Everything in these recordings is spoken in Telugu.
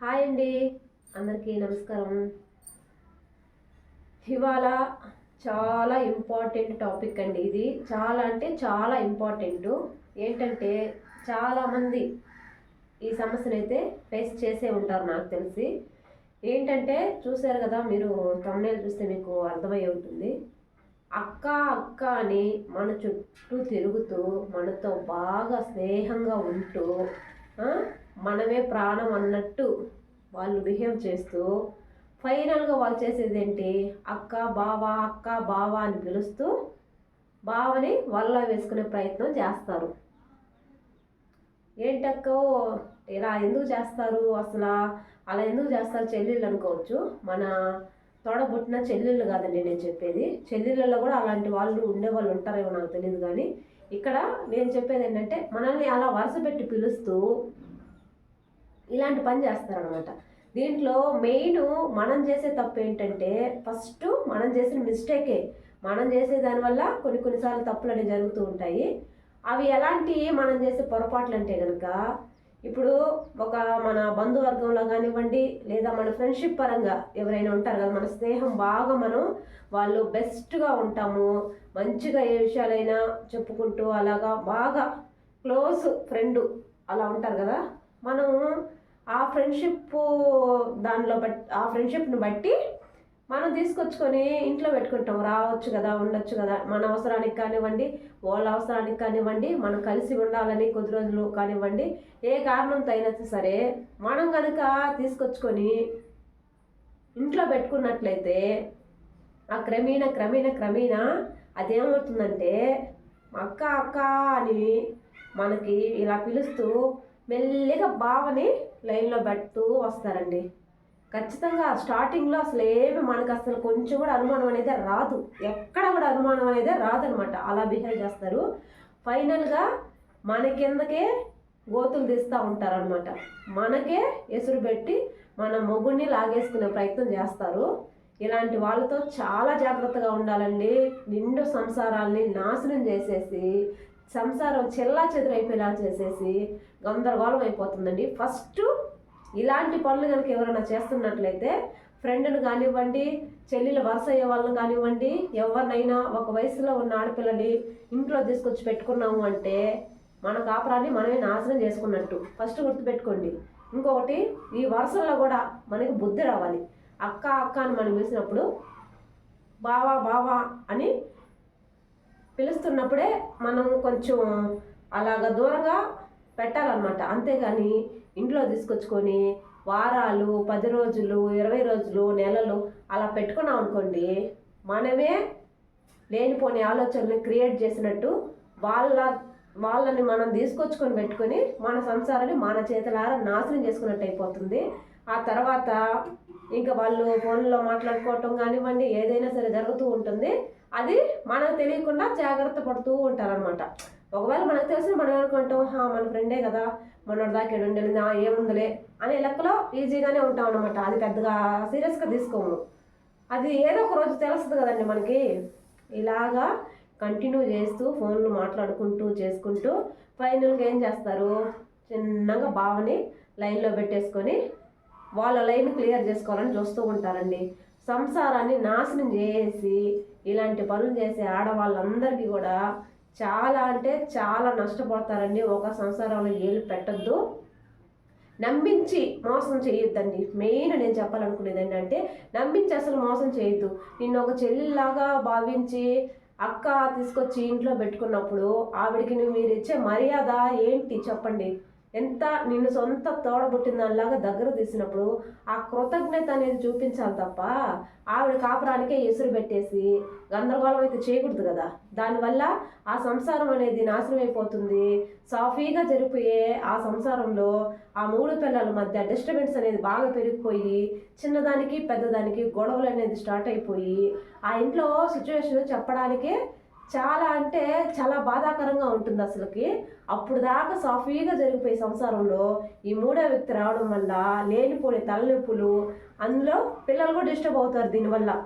హాయ్ అండి. అందరికీ నమస్కారం. ఇవాళ చాలా ఇంపార్టెంట్ టాపిక్ అండి ఇది. చాలా అంటే చాలా ఇంపార్టెంట్. ఏంటంటే చాలామంది ఈ సమస్యను అయితే ఫేస్ చేసే ఉంటారు నాకు తెలిసి. ఏంటంటే చూశారు కదా మీరు తమిళ చూస్తే మీకు అర్థమై ఉంటుంది. అక్క అక్క అని మన చుట్టూ తిరుగుతూ మనతో బాగా స్నేహంగా ఉంటూ మనమే ప్రాణం అన్నట్టు వాళ్ళు బిహేవ్ చేస్తూ ఫైనల్గా వాళ్ళు చేసేది ఏంటి? అక్క బావా అక్క బావా అని పిలుస్తూ బావని వల్ల వేసుకునే ప్రయత్నం చేస్తారు. ఏంటక్కో ఇలా ఎందుకు చేస్తారు? అసలు అలా ఎందుకు చేస్తారు? చెల్లెళ్ళు అనుకోవచ్చు. మన తోడబుట్టిన చెల్లెళ్ళు కాదండి నేను చెప్పేది. చెల్లెళ్ళలో కూడా అలాంటి వాళ్ళు ఉండేవాళ్ళు ఉంటారేమో నాకు తెలియదు కానీ ఇక్కడ నేను చెప్పేది ఏంటంటే మనల్ని అలా వరుస పెట్టి పిలుస్తూ ఇలాంటి పని చేస్తారనమాట దీంట్లో మెయిన్ మనం చేసే తప్పు ఏంటంటే ఫస్ట్ మనం చేసిన మిస్టేకే. మనం చేసే దానివల్ల కొన్ని కొన్నిసార్లు తప్పులు అనేవి జరుగుతూ ఉంటాయి. అవి ఎలాంటి మనం చేసే పొరపాట్లు అంటే కనుక ఇప్పుడు ఒక మన బంధువర్గంలో కానివ్వండి లేదా మన ఫ్రెండ్షిప్ పరంగా ఎవరైనా ఉంటారు కదా మన స్నేహం బాగా మనం వాళ్ళు బెస్ట్గా ఉంటాము. మంచిగా ఏ విషయాలైనా చెప్పుకుంటూ అలాగా బాగా క్లోజ్ ఫ్రెండ్ అలా ఉంటారు కదా మనం ఆ ఫ్రెండ్షిప్ దానిలో బట్ ఆ ఫ్రెండ్షిప్ని బట్టి మనం తీసుకొచ్చుకొని ఇంట్లో పెట్టుకుంటాం. రావచ్చు కదా ఉండొచ్చు కదా. మన అవసరానికి కానివ్వండి వాళ్ళ అవసరానికి కానివ్వండి మనం కలిసి ఉండాలని కొద్ది రోజులు కానివ్వండి ఏ కారణంతో అయినా సరే మనం కనుక తీసుకొచ్చుకొని ఇంట్లో పెట్టుకున్నట్లయితే ఆ క్రమేణ క్రమేణ క్రమేణ అదేమవుతుందంటే అక్క అక్క అని మనకి ఇలా పిలుస్తూ మెల్లిగా బావని లైన్లో పెడుతూ వస్తారండి. ఖచ్చితంగా స్టార్టింగ్లో అసలు ఏమి మనకు అసలు కొంచెం కూడా అనుమానం అనేది రాదు. ఎక్కడ కూడా అనుమానం అనేది రాదనమాట. అలా బిహేవ్ చేస్తారు. ఫైనల్గా మన కిందకే గోతులు తీస్తూ ఉంటారనమాట. మనకే ఎసురు పెట్టి మన మొగుడిని లాగేసుకునే ప్రయత్నం చేస్తారు. ఇలాంటి వాళ్ళతో చాలా జాగ్రత్తగా ఉండాలండి. నిండు సంసారాల్ని నాశనం చేసేసి సంసారం చెల్లా చెదురైపోయేలా చేసేసి గందరగోళం అయిపోతుందండి. ఫస్ట్ ఇలాంటి పనులు కనుక ఎవరైనా చేస్తున్నట్లయితే ఫ్రెండ్ని కానివ్వండి చెల్లెలు వరుస అయ్యే వాళ్ళని కానివ్వండి ఎవరినైనా ఒక వయసులో ఉన్న ఆడపిల్లని ఇంట్లో తీసుకొచ్చి పెట్టుకున్నాము అంటే మన కాపురాన్ని మనమే నాశనం చేసుకున్నట్టు. ఫస్ట్ గుర్తుపెట్టుకోండి. ఇంకొకటి ఈ వరుసల్లో కూడా మనకి బుద్ధి రావాలి. అక్క అక్క అని మనం పిలిచినప్పుడు బావా బావా అని పిలుస్తున్నప్పుడే మనం కొంచెం అలాగ దూరంగా పెట్టాలన్నమాట. అంతేగాని ఇంట్లో తీసుకొచ్చుకొని వారాలు పది రోజులు ఇరవై రోజులు నెలలు అలా పెట్టుకున్నాం అనుకోండి మనమే లేనిపోని ఆలోచనలు క్రియేట్ చేసినట్టు వాళ్ళ వాళ్ళని మనం తీసుకొచ్చుకొని పెట్టుకొని మన సంసారాన్ని మన చేతులారా నాశనం చేసుకున్నట్టు అయిపోతుంది. ఆ తర్వాత ఇంకా వాళ్ళు ఫోన్లో మాట్లాడుకోవటం కానివ్వండి ఏదైనా సరే జరుగుతూ ఉంటుంది. అది మనకు తెలియకుండా జాగ్రత్త పడుతూ ఉంటారనమాట ఒకవేళ మనకు తెలిసిన మనం అనుకుంటాం "హా, మన ఫ్రెండే కదా మనోడి దాకా ఈడ ఉండేది ఏముందిలే అనే లెక్కలో ఈజీగానే ఉంటాం అనమాట అది పెద్దగా సీరియస్గా తీసుకోము. అది ఏదో ఒక రోజు తెలుస్తుంది కదండి మనకి. ఇలాగా కంటిన్యూ చేస్తూ ఫోన్లు మాట్లాడుకుంటూ చేసుకుంటూ ఫైనల్గా ఏం చేస్తారు? చిన్నగా బావని లైన్లో పెట్టేసుకొని వాళ్ళ లైన్ క్లియర్ చేసుకోవాలని చూస్తూ ఉంటారండి. సంసారాన్ని నాశనం చేసి ఇలాంటి పనులు చేసే ఆడవాళ్ళందరికీ కూడా చాలా అంటే చాలా నష్టపోతారండి. ఒక సంసారంలో ఏలు పెట్టద్దు. నమ్మించి మోసం చేయొద్దండి. మెయిన్ నేను చెప్పాలనుకునేది ఏంటంటే నమ్మించి అసలు మోసం చేయొద్దు. నిన్ను ఒక చెల్లిలాగా భావించి అక్క తీసుకొచ్చి ఇంట్లో పెట్టుకున్నప్పుడు ఆవిడికి మీరు ఇచ్చే మర్యాద ఏంటి చెప్పండి. ఎంత నిన్ను సొంత తోడబుట్టిన దానిలాగా దగ్గర తీసినప్పుడు ఆ కృతజ్ఞత అనేది చూపించాలి తప్ప ఆవిడ కాపురానికే ఎసురు పెట్టేసి గందరగోళం అయితే చేయకూడదు కదా. దానివల్ల ఆ సంసారం అనేది నాశనం అయిపోతుంది. సాఫీగా జరిపోయే ఆ సంసారంలో ఆ మూడు పిల్లల మధ్య డిస్టర్బెన్స్ అనేది బాగా పెరిగిపోయి చిన్నదానికి పెద్దదానికి గొడవలు అనేది స్టార్ట్ అయిపోయి ఆ ఇంట్లో సిచ్యువేషన్ చెప్పడానికే చాలా అంటే చాలా బాధాకరంగా ఉంటుంది అసలుకి. అప్పుడు దాకా సాఫీగా జరిగిపోయే సంసారంలో ఈ మూడో వ్యక్తి రావడం వల్ల లేనిపోని తలనొప్పులు అందులో పిల్లలు కూడా డిస్టర్బ్ అవుతారు దీనివల్ల.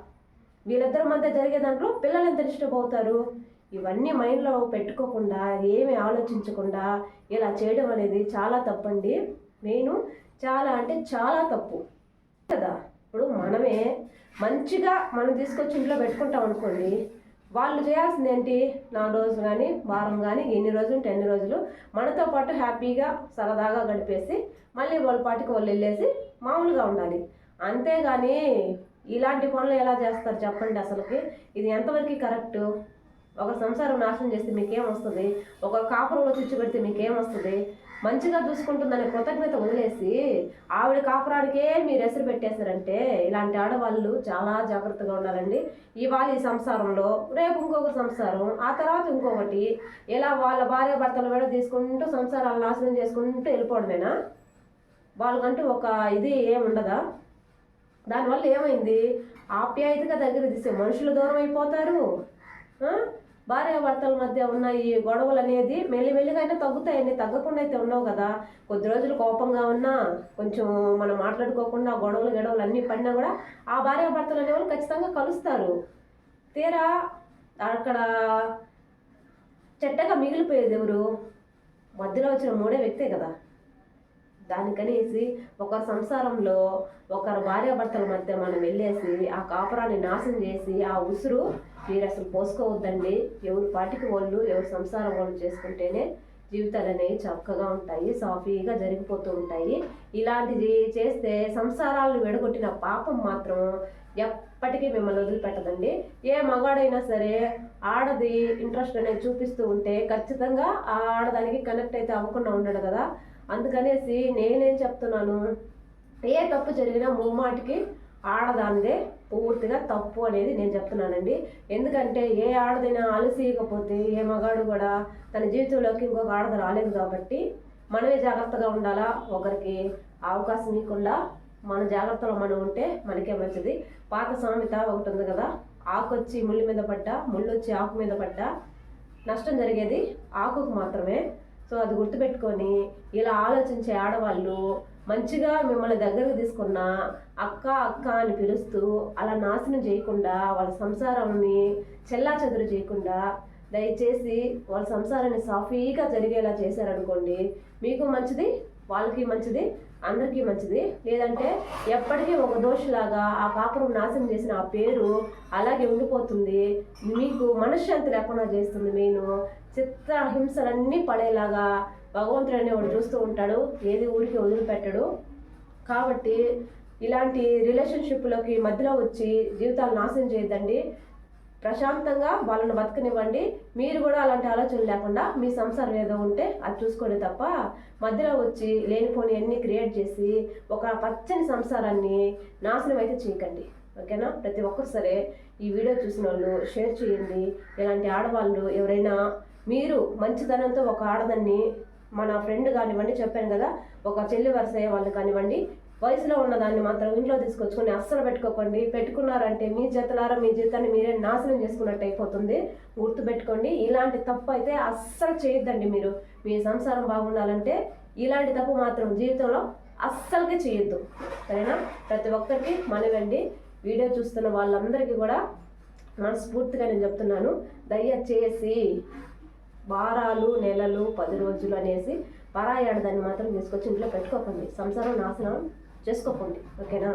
వీళ్ళిద్దరి మధ్య జరిగే దాంట్లో పిల్లలు ఎంత డిస్టర్బ్ అవుతారు? ఇవన్నీ మైండ్లో పెట్టుకోకుండా ఏమి ఆలోచించకుండా ఇలా చేయడం అనేది చాలా తప్పండి. నేను చాలా అంటే చాలా తప్పు. కదా? ఇప్పుడు మనమే మంచిగా మనం తీసుకొచ్చి ఇంట్లో పెట్టుకుంటాం అనుకోండి వాళ్ళు చేయాల్సింది ఏంటి నాలుగు రోజులు కానీ వారం కానీ ఎన్ని రోజులు ఉంటే ఎన్ని రోజులు మనతో పాటు హ్యాపీగా సరదాగా గడిపేసి మళ్ళీ వాళ్ళ పాటికి వాళ్ళు వెళ్ళేసి మామూలుగా ఉండాలి. అంతేగాని ఇలాంటి పనులు ఎలా చేస్తారు చెప్పండి అసలుకి? ఇది ఎంతవరకు కరెక్ట్? ఒక సంసారం నాశనం చేస్తే మీకేం వస్తుంది? ఒక కాపురంలో చిచ్చు పెడితే మీకేం వస్తుంది? మంచిగా చూసుకుంటుందనే కృతజ్ఞత వదిలేసి ఆవిడ కాపురానికే మీరు ఎసరు పెట్టేశారంటే ఇలాంటి ఆడవాళ్ళు చాలా జాగ్రత్తగా ఉండాలండి. ఇవాళ ఈ సంసారంలో రేపు ఇంకొక సంసారం ఆ తర్వాత ఇంకొకటి ఇలా వాళ్ళ భార్య భర్తలు కూడా తీసుకుంటూ సంసారాలు నాశనం చేసుకుంటూ వెళ్ళిపోవడమేనా? వాళ్ళకంటూ ఒక ఇది ఏముండదా? దానివల్ల ఏమైంది? ఆప్యాయతగా దగ్గర తీసే మనుషులు దూరం అయిపోతారు. భార్యాభర్తల మధ్య ఉన్న ఈ గొడవలు అనేది మెల్లిమెల్లిగా అయినా తగ్గుతాయండి. తగ్గకుండా అయితే ఉండవు కదా. కొద్ది రోజులు కోపంగా ఉన్నా కొంచెం మనం మాట్లాడుకోకుండా గొడవలు గొడవలు అన్నీ పడినా కూడా ఆ భార్యాభర్తలు అనేవాళ్ళు ఖచ్చితంగా కలుస్తారు. తీరా అక్కడ చెట్టగా మిగిలిపోయేది ఎవరు? మధ్యలో వచ్చిన మూడే వ్యక్తే కదా. దానికనేసి ఒక సంసారంలో ఒకరు భార్యాభర్తల మధ్య మనం వెళ్ళేసి ఆ కాపురాన్ని నాశనం చేసి ఆ ఉసురు మీరు అసలు పోసుకోవద్దండి. ఎవరు పాటికి వాళ్ళు ఎవరి సంసారం వాళ్ళు చేసుకుంటేనే జీవితాలు అనేవి చక్కగా ఉంటాయి సాఫీగా జరిగిపోతూ ఉంటాయి. ఇలాంటిది చేస్తే సంసారాలను విడగొట్టిన పాపం మాత్రం ఎప్పటికీ మిమ్మల్ని వదిలిపెట్టదండి. ఏ మగాడైనా సరే ఆడది ఇంట్రెస్ట్ అనేది చూపిస్తూ ఉంటే ఖచ్చితంగా ఆ ఆడదానికి కనెక్ట్ అయితే అవ్వకుండా ఉండడు కదా. అందుకనేసి నేనేం చెప్తున్నాను? ఏ తప్పు జరిగినా ముమ్మాటికి ఆడదాందే పూర్తిగా తప్పు అనేది నేను చెప్తున్నానండి. ఎందుకంటే ఏ ఆడదైనా అలసియకపోతే ఏ మగాడు కూడా తన జీవితంలోకి ఇంకొక ఆడద రాలేదు కాబట్టి మనమే జాగ్రత్తగా ఉండాలా? ఒకరికి అవకాశం ఇవ్వకుండా మన జాగ్రత్తలో మనం ఉంటే మనకే మంచిది. పాత సామెత ఒకటి ఉంది కదా ఆకు వచ్చి ముళ్ళు మీద పడ్డా ముళ్ళు వచ్చి ఆకు మీద పడ్డా నష్టం జరిగేది ఆకుకు మాత్రమే. సో అది గుర్తుపెట్టుకొని ఇలా ఆలోచించే ఆడవాళ్ళు మంచిగా మిమ్మల్ని దగ్గరకు తీసుకున్న అక్క అక్క అని పిలుస్తూ అలా నాశనం చేయకుండా వాళ్ళ సంసారాన్ని చెల్లా చెదురు చేయకుండా దయచేసి వాళ్ళ సంసారాన్ని సాఫీగా జరిగేలా చేశారనుకోండి మీకు మంచిది వాళ్ళకి మంచిది అందరికీ మంచిది. లేదంటే ఎప్పటికీ ఒక దోషులాగా ఆ కాపురం నాశనం చేసిన ఆ పేరు అలాగే ఉండిపోతుంది. మీకు మనశ్శాంతి లేకుండా చేస్తుంది మెయిన్. చిత్రహింసలన్నీ పడేలాగా భగవంతుడు అనేవాడు చూస్తూ ఉంటాడు ఏది ఊరికి వదిలిపెట్టడు. కాబట్టి ఇలాంటి రిలేషన్షిప్లోకి మధ్యలో వచ్చి జీవితాలు నాశనం చేయొద్దండి. ప్రశాంతంగా వాళ్ళని బతకనివ్వండి. మీరు కూడా అలాంటి ఆలోచన లేకుండా మీ సంసారం ఏదో ఉంటే అది చూసుకోండి తప్ప మధ్యలో వచ్చి లేనిపోని అన్ని క్రియేట్ చేసి ఒక పచ్చని సంసారాన్ని నాశనం అయితే చేయకండి. ఓకేనా? ప్రతి ఒక్కరు సరే ఈ వీడియో చూసిన వాళ్ళు షేర్ చేయండి. ఇలాంటి ఆడవాళ్ళు ఎవరైనా మీరు మంచితనంతో ఒక ఆడదాన్ని మన ఫ్రెండ్ కానివ్వండి చెప్పాను కదా ఒక చెల్లి వరుస వాళ్ళు కానివ్వండి వయసులో ఉన్నదాన్ని మాత్రం ఇంట్లో తీసుకొచ్చుకొని అస్సలు పెట్టుకోకండి. పెట్టుకున్నారంటే మీ జతలారా మీ జీవితాన్ని మీరే నాశనం చేసుకున్నట్టు అయిపోతుంది. గుర్తుపెట్టుకోండి ఇలాంటి తప్పు అయితే అస్సలు చేయొద్దండి మీరు. మీ సంసారం బాగుండాలంటే ఇలాంటి తప్పు మాత్రం జీవితంలో అస్సలుగా చేయొద్దు. సరేనా? ప్రతి ఒక్కరికి మనవండి వీడియో చూస్తున్న వాళ్ళందరికీ కూడా మనస్ఫూర్తిగా నేను చెప్తున్నాను. దయచేసి వారాలు నెలలు పది రోజులు అనేసి పరాయాడదాన్ని మాత్రం తీసుకొచ్చి ఇంట్లో పెట్టుకోకండి. సంసారం నాశనం చేసుకోకండి. ఓకేనా?